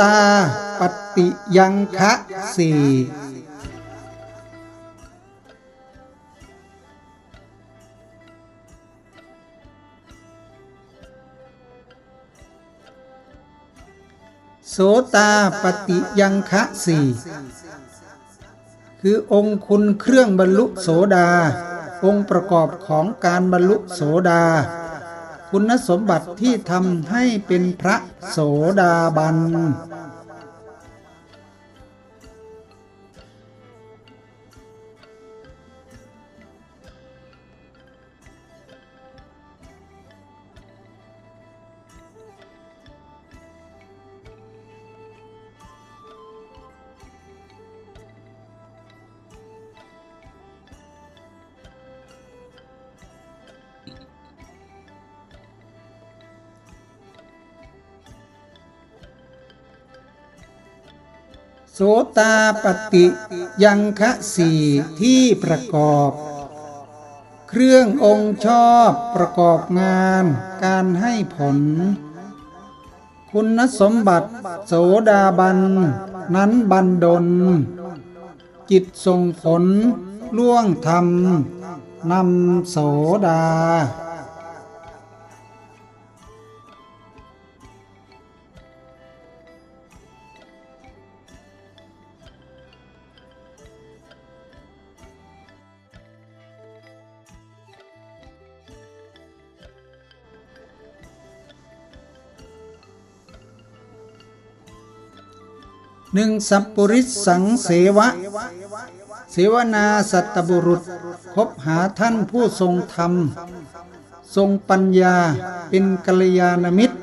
ตาปฏิยังคะสี่โสตาปฏิยังคะสี่คือองค์คุณเครื่องบรรลุโสดา องค์ประกอบของการบรรลุโสดา คุณสมบัติที่ทำให้เป็นพระโสดาบัน โสตาปฏิยังคะสี่ที่ประกอบ เครื่ององค์ชอบประกอบงานการให้ผล คุณสมบัติโสดาบัน นั้นบันดล จิตส่งผลล่วงธรรมนำโสดา หนึ่งสัพปุริสสังเสวะ เสวนาสัตบุรุษ คบหาท่านผู้ทรงธรรม ทรงปัญญาเป็นกัลยาณมิตร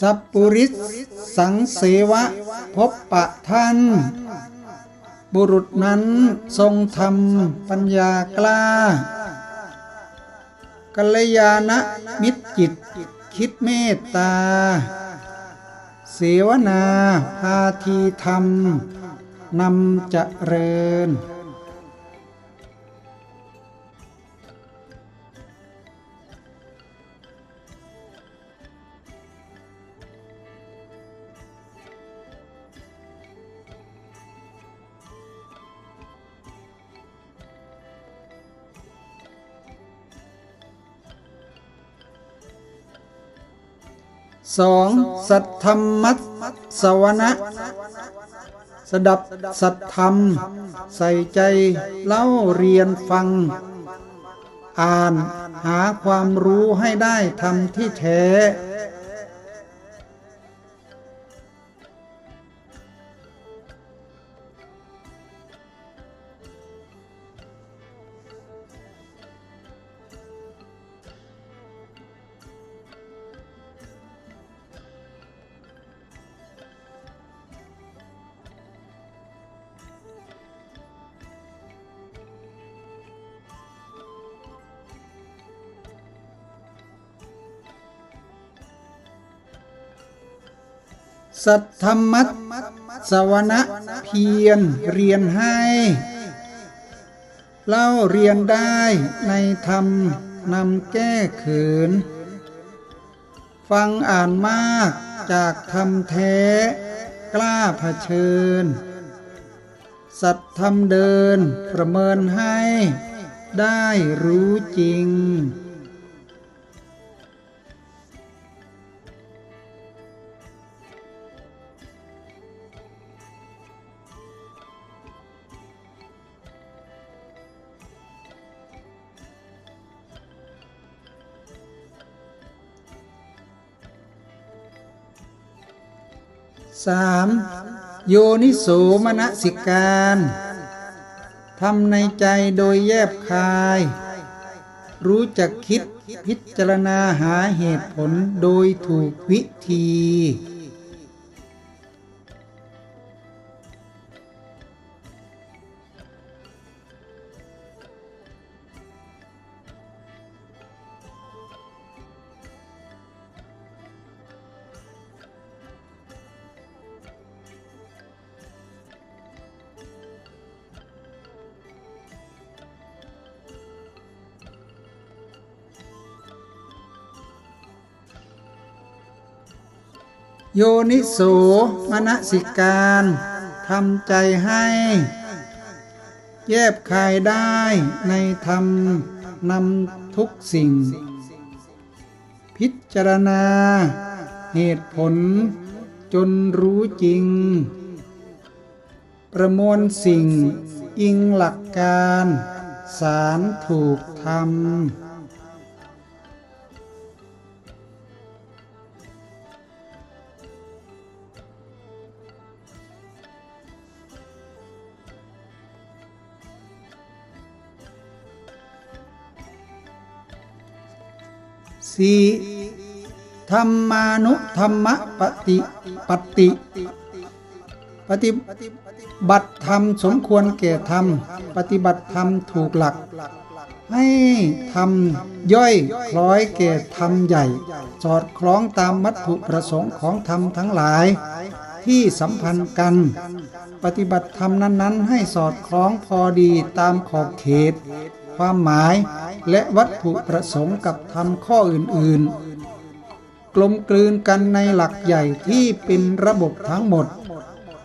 สัพปุริสสังเสวะ พบปะท่าน บุรุษนั้นทรงธรรมปัญญากล้า กัลยาณมิตรจิต คิดเมตตา เสวนาพาทีธรรมนำจะเริญ สองสัทธรรมัสสวนะ สดับสัทธรรม ใส่ใจเล่าเรียนฟัง อ่านหาความรู้ให้ได้ทำที่แท้ สัทธรรมัสสวนะเพียรเรียนให้ เล่าเรียนได้ในธรรมนำแก้เขิน ฟังอ่านมากจากธรรมแท้ กล้าเผชิญ สัตธรรมเดินประเมินให้ ได้รู้จริง 3. โยนิโสมนสิการทำในใจโดยแยบคาย รู้จักคิดพิจารณาหาเหตุผลโดยถูกวิธี โยนิโสมนสิการทำใจให้ แยบคายได้ในธรรมนำทุกสิ่ง พิจารณา เหตุผลจนรู้จริง ประมวลสิ่งอิงหลักการ สารถูกทำ สี่ธรรมานุธรรมปฏิปฏิปฏิบัติธรรมสมควรแก่ธรรม ปฏิบัติธรรมถูกหลัก ให้ทำย่อยคล้อยแก่ธรรมใหญ่ สอดคล้องตามวัตถุประสงค์ของธรรมทั้งหลาย ที่สัมพันธ์กัน ปฏิบัติธรรมนั้น ๆ ให้สอดคล้องพอดีตามขอบเขต ความหมาย และวัตถุประสงค์กับธรรมข้ออื่นๆ กลมกลืนกันในหลักใหญ่ที่เป็นระบบทั้งหมด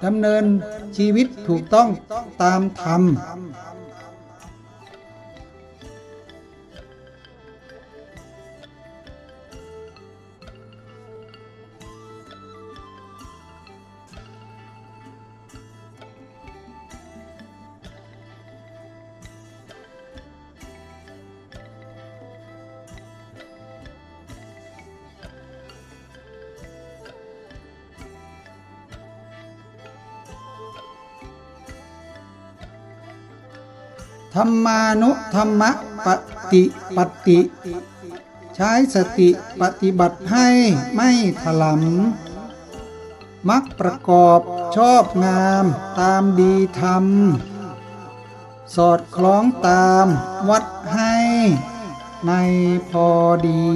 ดำเนินชีวิตถูกต้องตามธรรม ธรรมานุธรรมะปฏิปฏิ ใช้สติปฏิบัติให้ไม่ถลำมักประกอบชอบงามตามดีธรรม สอดคล้องตามวัดให้ในพอดี